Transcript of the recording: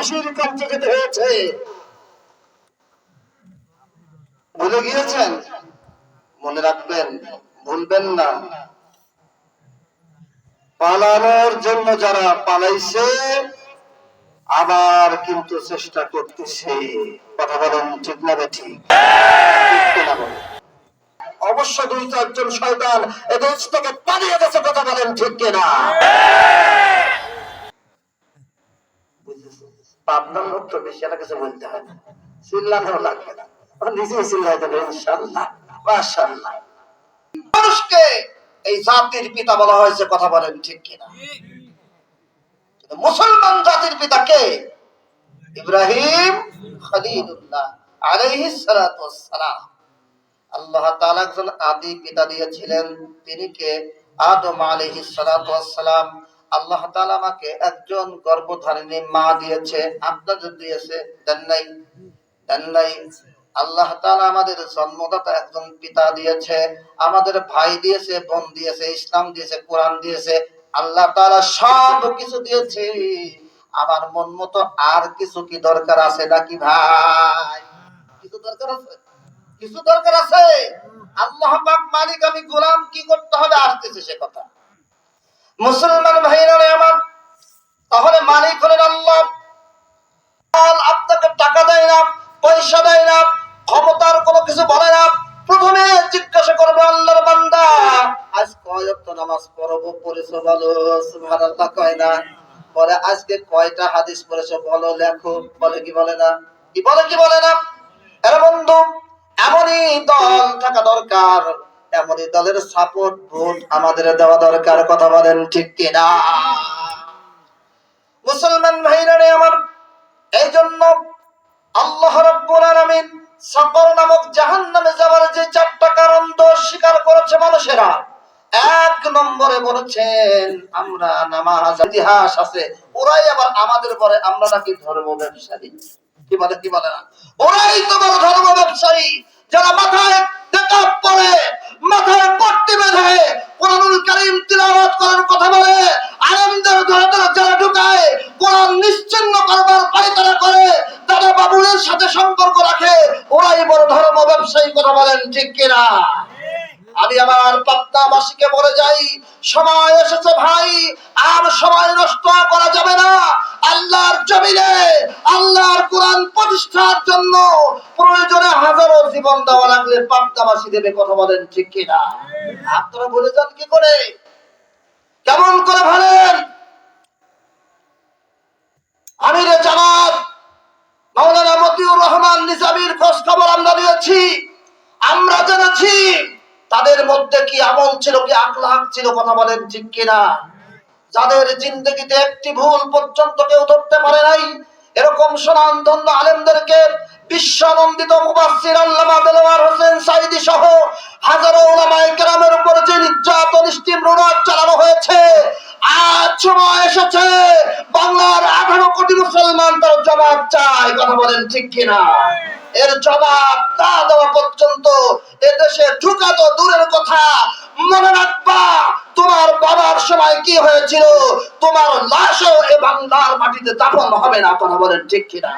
ফাঁসির কাছে যেতে হয়েছে। ভুলে গিয়েছেন? মনে রাখবেন, ভুলবেন না। পালানোর জন্য যারা পালাইছে, আবার কিন্তু চেষ্টা করতেছে। কথা বলেন ঠিক না ঠিক? অবশ্য দুই চারজন শয়তান এ দেশ থেকে পালিয়ে গেছে, কথা বলেন ঠিক কিনা? পাবনার লোক বেশি কিছু বলতে হয় না। চিল্লানো লাগবে না। নিজেই ইনশাল্লাহ মাশাল্লাহ মানুষকে এই জাতির পিতা বলা হয়েছে, কথা বলেন ঠিক কিনা? মুসলমান জাতির পিতা কে? ইব্রাহিম আলাইহিস সালাতু সালাম আল্লাহ তাআলা একজন আদি পিতা দিয়েছিলেন। তিনি কে? আদম আলাইহিস সালাতু সালাম আল্লাহ তাআলা আমাকে একজন গর্ভধারিণী মা দিয়েছে আপনাদের দিয়েছে, দেন নাই দেন নাই। আল্লাহ তাআলা আমাদের জন্মদাতা একজন পিতা দিয়েছে, আমাদের ভাই দিয়েছে, বোন দিয়েছে, ইসলাম দিয়েছে, কোরআন দিয়েছে, আল্লাহ তাআলা সব কিছু দিয়েছে। আমার মন মতো আর কিছু কি দরকার আছে নাকি ভাই? কিছু দরকার আছে? কিছু দরকার আছে? আল্লাহ পাক মালিক আমি গোলাম কি করতে হবে? আসতেছে সে কথা। মুসলমান ভাইরা আমার। তাহলে মালিক হলেন আল্লাহ আপনাকে টাকা দেয় না, পয়সা দেয় না, ক্ষমতার কোনো কিছু বলে না। প্রথমে জিজ্ঞাসা করবে আল্লাহর বান্দা, আজ কয় নামাজ পড়ব? পড়েছো বলো, সুবহানাল্লাহ কয় না। বলে, আজকে কয়টা হাদিস পড়েছো বলো, লেখো। বলে কি বলে না? কি বলে কি বলে না? আরে বন্ধু, এমনই দল থাকা দরকার। এমনই দলের সাপোর্ট ভোট আমাদের দেওয়া দরকার, কথা বলেন ঠিক কিনা? মুসলমান ভাইরা আমার এই জন্য আল্লাহ রাব্বুল আলামিন সকর নামক জাহান্নামে যাওয়ার যে চারটা কারণ দোষ স্বীকার করেছে মানুষেরা। এক নম্বরে বলেছেন, আমরা নামাজ, ইতিহাস আছে, ওরাই আবার আমাদের পরে আমরা নাকি ধর্ম ব্যবসায়ী কি বলে কি বলে না? ওরাই তোমার ধর্ম ব্যবসায়ী যারা মাথায় টেকআপ পরে মাথায় পট্টি বেঁধে, কোরআনুল কারীম তিলাওয়াত করার কথা বলে আনন্দের ধরে ধরে যারা ঢুকায়, কোরআন নিশ্চিন্ন করবার পায়তারা করে দাদা বাবুদের সাথে সম্পর্ক রাখে, ওরাই বড় ধর্ম ব্যবসায়ী কথা বলেন, ঠিক কিনা? আমি আমার পাত্তাবাসীকে বলে যাই, সময় এসেছে ভাই, আর সময় নষ্ট করা যাবে না। আল্লাহর জমিনে আল্লাহর কোরআন প্রতিষ্ঠার জন্য প্রয়োজনে হাজারো জীবন দেওয়া লাগলে পাত্তাবাসী দেবে, কথা বলেন ঠিক কিনা? আপনারা বলে যান কি করে? কেমন করে ভালেন আমিরে জামাত, মাওলানা মতিউর রহমান নিজামীর খোঁজ খবর আমরা নিয়েছি, আমরা জেনেছি, তাদের মধ্যে কি আমল ছিল, কি আখলাক ছিল, কথা বলেন ঠিক কিনা? যাদের জিন্দগিতে একটি ভুল পর্যন্ত কেউ ধরতে পারে নাই এরকম সোনান ধন্য আলেমদেরকে বিশ্বানন্দিত মুবাসির আল্লামা দেলোয়ার হোসেন সাইদি সহ হাজারো ওলামায়ে কেরামের উপর যে নির্যাতন স্টিমরোলার চালানো হয়েছে, আজ সময় এসেছে। বাংলার আঠারো কোটি মুসলমান তার জবাব চায়। কথা বলেন ঠিক কিনা? এর জবাব না দেওয়া পর্যন্ত এদেশে ঢুকা তো দূরের কথা মনে রাখবা তোমার বাবার সময় কি হয়েছিল তোমার লাশও এ বাংলার মাটিতে দাফন হবে না কথা বলেন ঠিক কিনা?